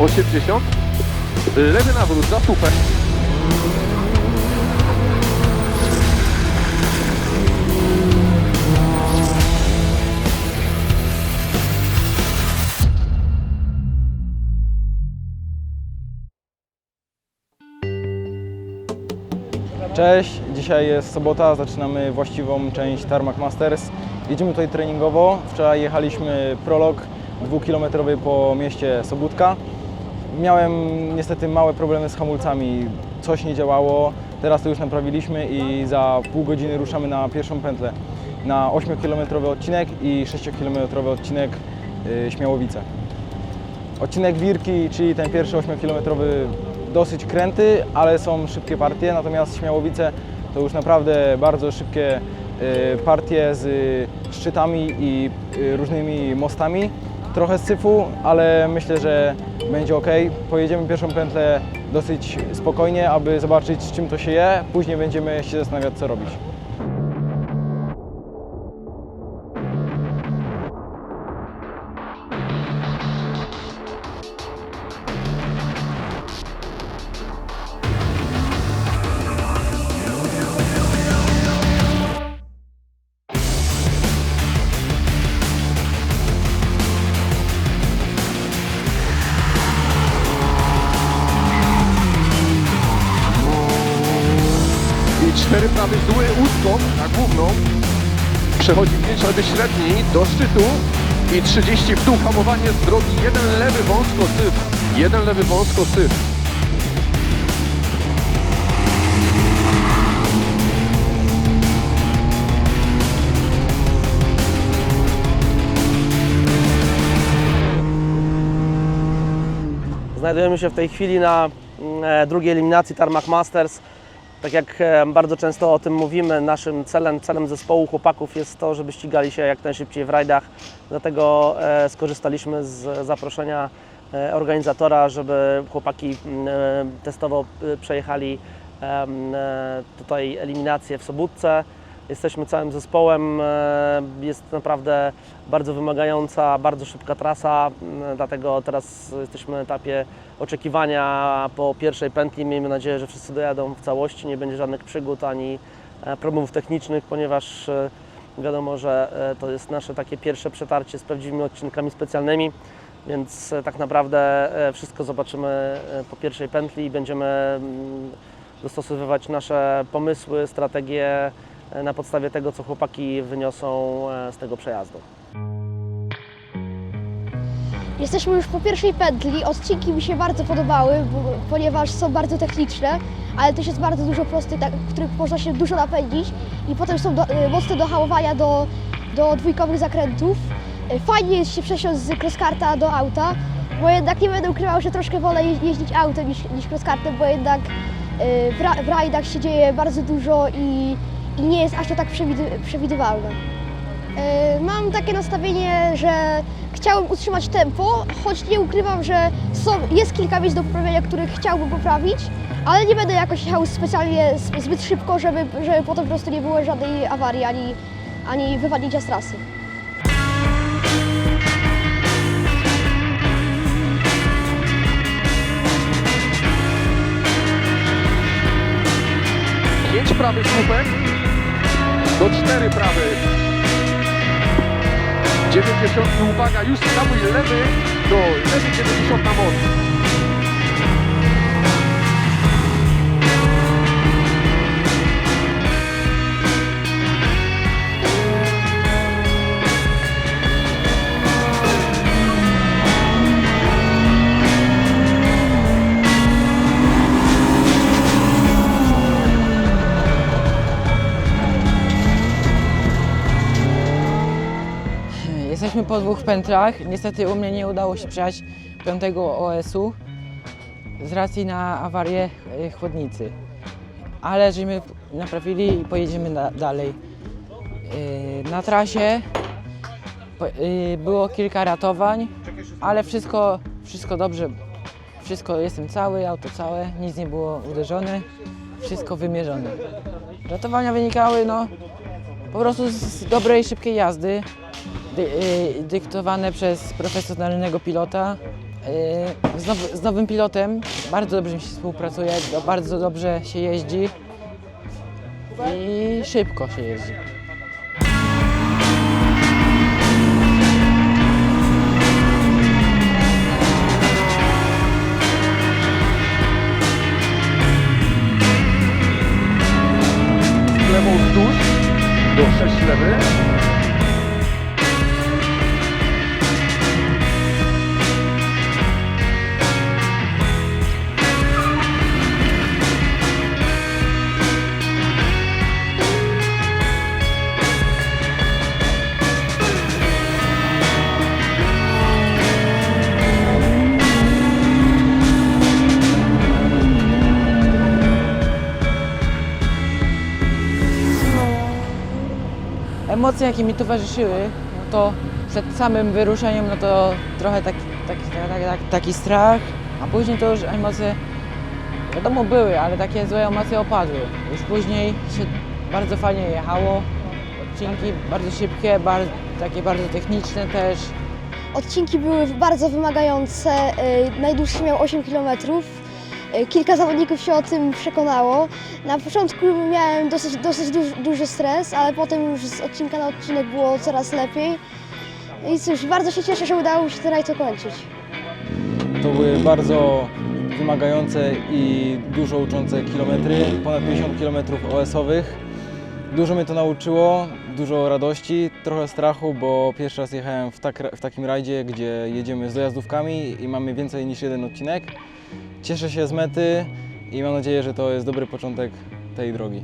80. Lewy nawrót za stupę. Cześć, dzisiaj jest sobota, zaczynamy właściwą część Tarmac Masters. Jedziemy tutaj treningowo. Wczoraj jechaliśmy prolog dwukilometrowy po mieście Sobótka. Miałem niestety małe problemy z hamulcami, coś nie działało. Teraz to już naprawiliśmy i za pół godziny ruszamy na pierwszą pętlę. Na 8-kilometrowy odcinek i 6-kilometrowy odcinek y, Śmiałowice. Odcinek Wirki, czyli ten pierwszy 8-kilometrowy, dosyć kręty, ale są szybkie partie, natomiast Śmiałowice to już naprawdę bardzo szybkie y, partie z y, szczytami i różnymi mostami. Trochę syfu, ale myślę, że będzie ok. Pojedziemy pierwszą pętlę dosyć spokojnie, aby zobaczyć czym to się je. Później będziemy się zastanawiać co robić. I cztery prawy zły łódką na główną. Przechodzi 5 lewy średni do szczytu. I 30 w dół hamowanie z drogi. Jeden lewy wąsko syf. Jeden lewy wąsko syf. Znajdujemy się w tej chwili na mm, e, drugiej eliminacji Tarmac Masters. Tak jak e, bardzo często o tym mówimy, naszym celem, celem zespołu chłopaków jest to, żeby ścigali się jak najszybciej w rajdach. Dlatego e, skorzystaliśmy z zaproszenia e, organizatora, żeby chłopaki testowo przejechali tutaj eliminację w Sobótce. Jesteśmy całym zespołem. e, Jest naprawdę bardzo wymagająca, bardzo szybka trasa, m, dlatego teraz jesteśmy na etapie oczekiwania po pierwszej pętli. Miejmy nadzieję, że wszyscy dojadą w całości, nie będzie żadnych przygód ani e, problemów technicznych, ponieważ e, wiadomo, że e, to jest nasze takie pierwsze przetarcie z prawdziwymi odcinkami specjalnymi. Więc e, tak naprawdę e, wszystko zobaczymy e, po pierwszej pętli i będziemy mm, dostosowywać nasze pomysły, strategie e, na podstawie tego, co chłopaki wyniosą e, z tego przejazdu. Jesteśmy już po pierwszej pętli. Odcinki mi się bardzo podobały, bo, ponieważ są bardzo techniczne, ale też jest bardzo dużo prostych, tak, w których można się dużo napędzić i potem są do, y, mocne do hamowania do, do dwójkowych zakrętów. Fajnie jest się przesiąść z crosskarta do auta, bo jednak nie będę ukrywał, że troszkę wolę je- jeździć autem niż, niż crosskartem, bo jednak w, ra, w rajdach się dzieje bardzo dużo i, i nie jest aż to tak przewidy, przewidywalne. E, Mam takie nastawienie, że chciałbym utrzymać tempo, choć nie ukrywam, że są, jest kilka miejsc do poprawienia, których chciałbym poprawić, ale nie będę jakoś jechał specjalnie zbyt szybko, żeby, żeby potem po prostu nie było żadnej awarii ani, ani wywalnięcia z trasy. Pięć prawy słupek. Do cztery prawy. 90 uwaga, już hamuj lewy do lewy 90 na moc. Jesteśmy po dwóch pętlach. Niestety u mnie nie udało się przejechać piątego OS-u z racji na awarię e, chłodnicy. Ale żeśmy naprawili i pojedziemy da dalej. E, Na trasie e, było kilka ratowań, ale wszystko, wszystko dobrze. Wszystko jestem cały, auto całe, nic nie było uderzone, wszystko wymierzone. Ratowania wynikały no, po prostu z dobrej, szybkiej jazdy dy, dyktowane przez profesjonalnego pilota Yy, Z, nowy, z nowym pilotem bardzo dobrze się współpracuje, bardzo dobrze się jeździ i szybko się jeździ. Lewą wzdłuż do 6 lewy. Emocje, jakie mi towarzyszyły, no to przed samym wyruszeniem, no to trochę taki, taki, taki, taki, strach, a później to już emocje, wiadomo były, ale takie złe emocje opadły. Już później się bardzo fajnie jechało, odcinki bardzo szybkie, bar, takie bardzo techniczne też. Odcinki były bardzo wymagające. y, Najdłuższy miał 8 km. Y, Kilka zawodników się o tym przekonało. Na początku miałem dosyć, dosyć duży, duży stres, ale potem już z odcinka na odcinek było coraz lepiej. I cóż, bardzo się cieszę, że udało mi się ten rajd ukończyć. To były bardzo wymagające i dużo uczące kilometry, ponad 50 km OS-owych. Dużo mnie to nauczyło, dużo radości, trochę strachu, bo pierwszy raz jechałem w, tak, w takim rajdzie, gdzie jedziemy z dojazdówkami i mamy więcej niż jeden odcinek. Cieszę się z mety i mam nadzieję, że to jest dobry początek tej drogi.